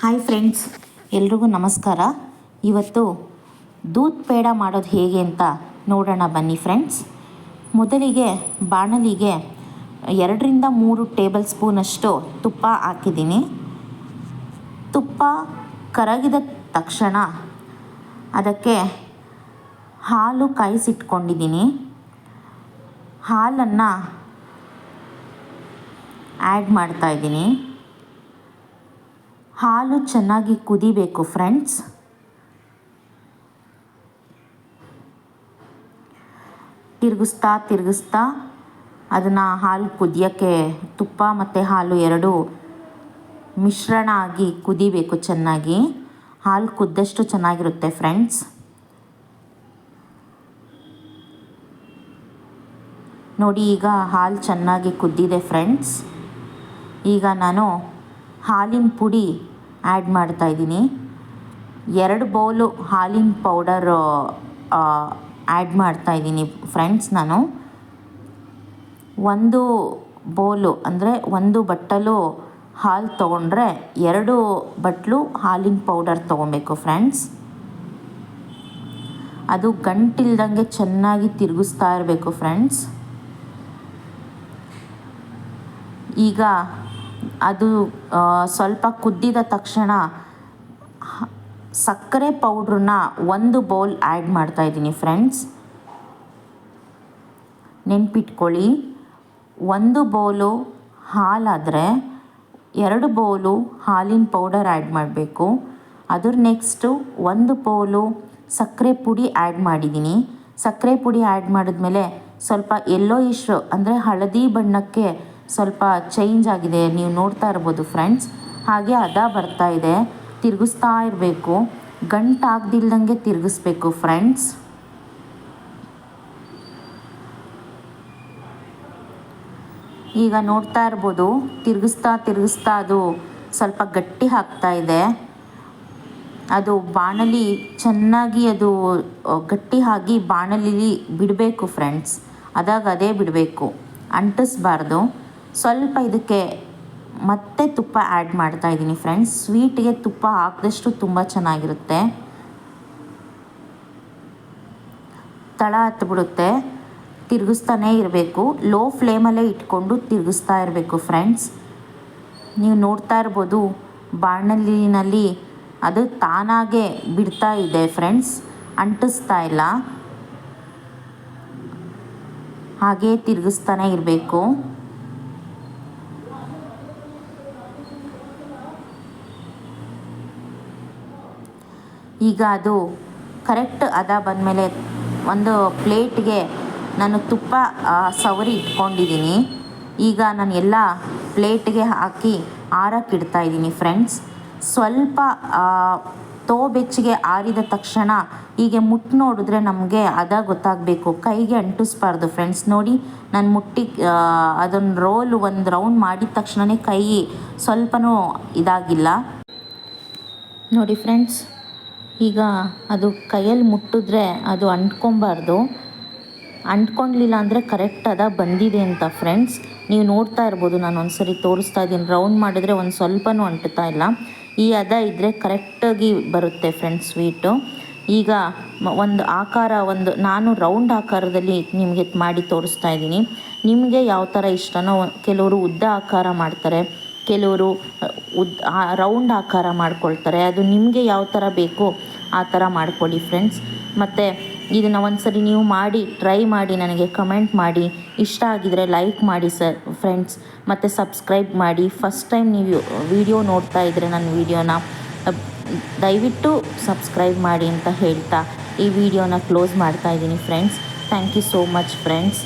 Hi friends ಎಲ್ರಿಗೂ ನಮಸ್ಕಾರ. ಇವತ್ತು ದೂದ್ ಪೇಡ ಮಾಡೋದು ಹೇಗೆ ಅಂತ ನೋಡೋಣ ಬನ್ನಿ ಫ್ರೆಂಡ್ಸ್ ಮೊದಲಿಗೆ ಬಾಣಲಿಗೆ ಎರಡರಿಂದ ಮೂರು ಟೇಬಲ್ ಸ್ಪೂನಷ್ಟು ತುಪ್ಪ ಹಾಕಿದ್ದೀನಿ. ತುಪ್ಪ ಕರಗಿದ ತಕ್ಷಣ ಅದಕ್ಕೆ ಹಾಲು ಕಾಯಿಸಿಟ್ಕೊಂಡಿದ್ದೀನಿ. ಹಾಲನ್ನು ಆ್ಯಡ್ ಮಾಡ್ತಾಯಿದ್ದೀನಿ ಹಾಲು ಚೆನ್ನಾಗಿ ಕುದಿಬೇಕು ಫ್ರೆಂಡ್ಸ್ ತಿರುಗಿಸ್ತಾ ತಿರುಗಿಸ್ತಾ ಅದನ್ನು ಹಾಲು ಕುದಿಯೋಕ್ಕೆ ತುಪ್ಪ ಮತ್ತು ಹಾಲು ಎರಡು ಮಿಶ್ರಣ ಆಗಿ ಕುದಿಬೇಕು ಚೆನ್ನಾಗಿ. ಹಾಲು ಕುದ್ದಷ್ಟು ಚೆನ್ನಾಗಿರುತ್ತೆ ಫ್ರೆಂಡ್ಸ್ ನೋಡಿ, ಈಗ ಹಾಲು ಚೆನ್ನಾಗಿ ಕುದ್ದಿದೆ ಫ್ರೆಂಡ್ಸ್ ಈಗ ನಾನು ಹಾಲಿನ ಪುಡಿ ಆ್ಯಡ್ ಮಾಡ್ತಾಯಿದ್ದೀನಿ ಎರಡು ಬೌಲು ಹಾಲಿನ ಪೌಡರು ಆ್ಯಡ್ ಮಾಡ್ತಾಯಿದ್ದೀನಿ ಫ್ರೆಂಡ್ಸ್ ನಾನು. ಒಂದು ಬೌಲು, ಅಂದರೆ ಒಂದು ಬಟ್ಟಲು ಹಾಲು ತೊಗೊಂಡ್ರೆ ಎರಡು ಬಟ್ಲು ಹಾಲಿನ ಪೌಡರ್ ತೊಗೊಬೇಕು ಫ್ರೆಂಡ್ಸ್. ಅದು ಗಂಟಿಲ್ದಂಗೆ ಚೆನ್ನಾಗಿ ತಿರುಗಿಸ್ತಾ ಇರಬೇಕು ಫ್ರೆಂಡ್ಸ್. ಈಗ ಅದು ಸ್ವಲ್ಪ ಕುದ್ದಿದ ತಕ್ಷಣ ಸಕ್ಕರೆ ಪೌಡ್ರನ್ನ ಒಂದು ಬೌಲ್ ಆ್ಯಡ್ ಮಾಡ್ತಾಯಿದ್ದೀನಿ ಫ್ರೆಂಡ್ಸ್. ನೆನ್ಪಿಟ್ಕೊಳ್ಳಿ. ಒಂದು ಬೌಲು ಹಾಲಾದರೆ ಎರಡು ಬೌಲು ಹಾಲಿನ ಪೌಡರ್ ಆ್ಯಡ್ ಮಾಡಬೇಕು. ಅದ್ರ ನೆಕ್ಸ್ಟು ಒಂದು ಬೌಲು ಸಕ್ಕರೆ ಪುಡಿ ಆ್ಯಡ್ ಮಾಡಿದ್ದೀನಿ. ಸಕ್ಕರೆ ಪುಡಿ ಆ್ಯಡ್ ಮಾಡಿದ್ಮೇಲೆ ಸ್ವಲ್ಪ ಎಲ್ಲೋ ಇಶ್ ಅಂದರೆ ಹಳದಿ ಬಣ್ಣಕ್ಕೆ ಸ್ವಲ್ಪ ಚೇಂಜ್ ಆಗಿದೆ. ನೀವು ನೋಡ್ತಾ ಇರ್ಬೋದು ಫ್ರೆಂಡ್ಸ್ ಹಾಗೆ ಅದ ಬರ್ತಾ ಇದೆ. ತಿರುಗಿಸ್ತಾ ಇರಬೇಕು. ಗಂಟಾಗ್ದಿಲ್ದಂಗೆ ತಿರುಗಿಸ್ಬೇಕು ಫ್ರೆಂಡ್ಸ್ ಈಗ ನೋಡ್ತಾ ಇರ್ಬೋದು. ತಿರುಗಿಸ್ತಾ ತಿರುಗಿಸ್ತಾ ಅದು ಸ್ವಲ್ಪ ಗಟ್ಟಿ ಆಗ್ತಾ ಇದೆ. ಅದು ಬಾಣಲಿ ಚೆನ್ನಾಗಿ ಅದು ಗಟ್ಟಿ ಹಾಕಿ ಬಾಣಲಿಲಿ ಬಿಡಬೇಕು ಫ್ರೆಂಡ್ಸ್ ಅದಾಗ ಅದೇ ಬಿಡಬೇಕು. ಅಂಟಿಸ್ಬಾರ್ದು. ಸ್ವಲ್ಪ ಇದಕ್ಕೆ ಮತ್ತೆ ತುಪ್ಪ ಆ್ಯಡ್ ಮಾಡ್ತಾ ಇದ್ದೀನಿ ಫ್ರೆಂಡ್ಸ್ ಸ್ವೀಟಿಗೆ ತುಪ್ಪ ಹಾಕಿದಷ್ಟು ತುಂಬ ಚೆನ್ನಾಗಿರುತ್ತೆ. ತಳ ಹತ್ಬಿಡುತ್ತೆ. ತಿರುಗಿಸ್ತಾನೇ ಇರಬೇಕು. ಲೋ ಫ್ಲೇಮಲ್ಲೇ ಇಟ್ಕೊಂಡು ತಿರುಗಿಸ್ತಾ ಇರಬೇಕು ಫ್ರೆಂಡ್ಸ್ ನೀವು ನೋಡ್ತಾ ಇರ್ಬೋದು, ಬಾಣಲಿನಲ್ಲಿ ಅದು ತಾನಾಗೆ ಬಿಡ್ತಾ ಇದೆ ಫ್ರೆಂಡ್ಸ್ ಅಂಟಿಸ್ತಾ ಇಲ್ಲ. ಹಾಗೇ ತಿರುಗಿಸ್ತಾನೆ ಇರಬೇಕು. ಈಗ ಅದು ಕರೆಕ್ಟ್ ಅದ ಬಂದಮೇಲೆ ಒಂದು ಪ್ಲೇಟ್ಗೆ ನಾನು ತುಪ್ಪ ಸವರಿ ಇಟ್ಕೊಂಡಿದ್ದೀನಿ. ಈಗ ನಾನು ಎಲ್ಲ ಪ್ಲೇಟ್ಗೆ ಹಾಕಿ ಆರಕ್ಕೆ ಇಡ್ತಾಯಿದ್ದೀನಿ ಫ್ರೆಂಡ್ಸ್ ಸ್ವಲ್ಪ ತೋ ಬೆಚ್ಚಗೆ ಆರಿದ ತಕ್ಷಣ ಹೀಗೆ ಮುಟ್ಟು ನೋಡಿದ್ರೆ ನಮಗೆ ಅದ ಗೊತ್ತಾಗಬೇಕು. ಕೈಗೆ ಅಂಟಿಸ್ಬಾರ್ದು ಫ್ರೆಂಡ್ಸ್ ನೋಡಿ, ನಾನು ಮುಟ್ಟಿ ಅದನ್ನು ರೋಲ್ ಒಂದು ರೌಂಡ್ ಮಾಡಿದ ತಕ್ಷಣವೇ ಕೈ ಸ್ವಲ್ಪನೂ ಇದಾಗಿಲ್ಲ. ನೋಡಿ ಫ್ರೆಂಡ್ಸ್ ಈಗ ಅದು ಕೈಯಲ್ಲಿ ಮುಟ್ಟಿದ್ರೆ ಅದು ಅಂಟ್ಕೊಬಾರ್ದು. ಅಂಟ್ಕೊಳ್ಲಿಲ್ಲ ಅಂದರೆ ಕರೆಕ್ಟ್ ಅದ ಬಂದಿದೆ ಅಂತ ಫ್ರೆಂಡ್ಸ್ ನೀವು ನೋಡ್ತಾ ಇರ್ಬೋದು, ನಾನು ಒಂದು ಸರಿ ತೋರಿಸ್ತಾ ಇದ್ದೀನಿ. ರೌಂಡ್ ಮಾಡಿದ್ರೆ ಒಂದು ಸ್ವಲ್ಪನೂ ಅಂಟುತ್ತಾ ಇಲ್ಲ. ಈ ಹದ ಇದ್ದರೆ ಕರೆಕ್ಟಾಗಿ ಬರುತ್ತೆ ಫ್ರೆಂಡ್ಸ್ ಸ್ವೀಟು ಈಗ ಒಂದು ಆಕಾರ, ಒಂದು ನಾನು ರೌಂಡ್ ಆಕಾರದಲ್ಲಿ ನಿಮಗೆ ಮಾಡಿ ತೋರಿಸ್ತಾ ಇದ್ದೀನಿ. ನಿಮಗೆ ಯಾವ ಥರ ಇಷ್ಟನೋ, ಕೆಲವರು ಉದ್ದ ಆಕಾರ ಮಾಡ್ತಾರೆ. ಕೆಲವರು ಉದ್ ರೌಂಡ್ ಆಕಾರ ಮಾಡ್ಕೊಳ್ತಾರೆ. ಅದು ನಿಮಗೆ ಯಾವ ಥರ ಬೇಕೋ ಆ ಥರ ಮಾಡ್ಕೊಳ್ಳಿ ಫ್ರೆಂಡ್ಸ್ ಮತ್ತು ಇದನ್ನು ಒಂದು ಸರಿ ನೀವು ಮಾಡಿ ಟ್ರೈ ಮಾಡಿ, ನನಗೆ ಕಮೆಂಟ್ ಮಾಡಿ. ಇಷ್ಟ ಆಗಿದರೆ ಲೈಕ್ ಮಾಡಿ ಸರ್ ಫ್ರೆಂಡ್ಸ್ ಮತ್ತು ಸಬ್ಸ್ಕ್ರೈಬ್ ಮಾಡಿ. ಫಸ್ಟ್ ಟೈಮ್ ನೀವು ವಿಡಿಯೋ ನೋಡ್ತಾ ಇದ್ದರೆ ನನ್ನ ವಿಡಿಯೋನ ದಯವಿಟ್ಟು ಸಬ್ಸ್ಕ್ರೈಬ್ ಮಾಡಿ ಅಂತ ಹೇಳ್ತಾ ಈ ವಿಡಿಯೋನ ಕ್ಲೋಸ್ ಮಾಡ್ತಾ ಇದ್ದೀನಿ friends thank you so much friends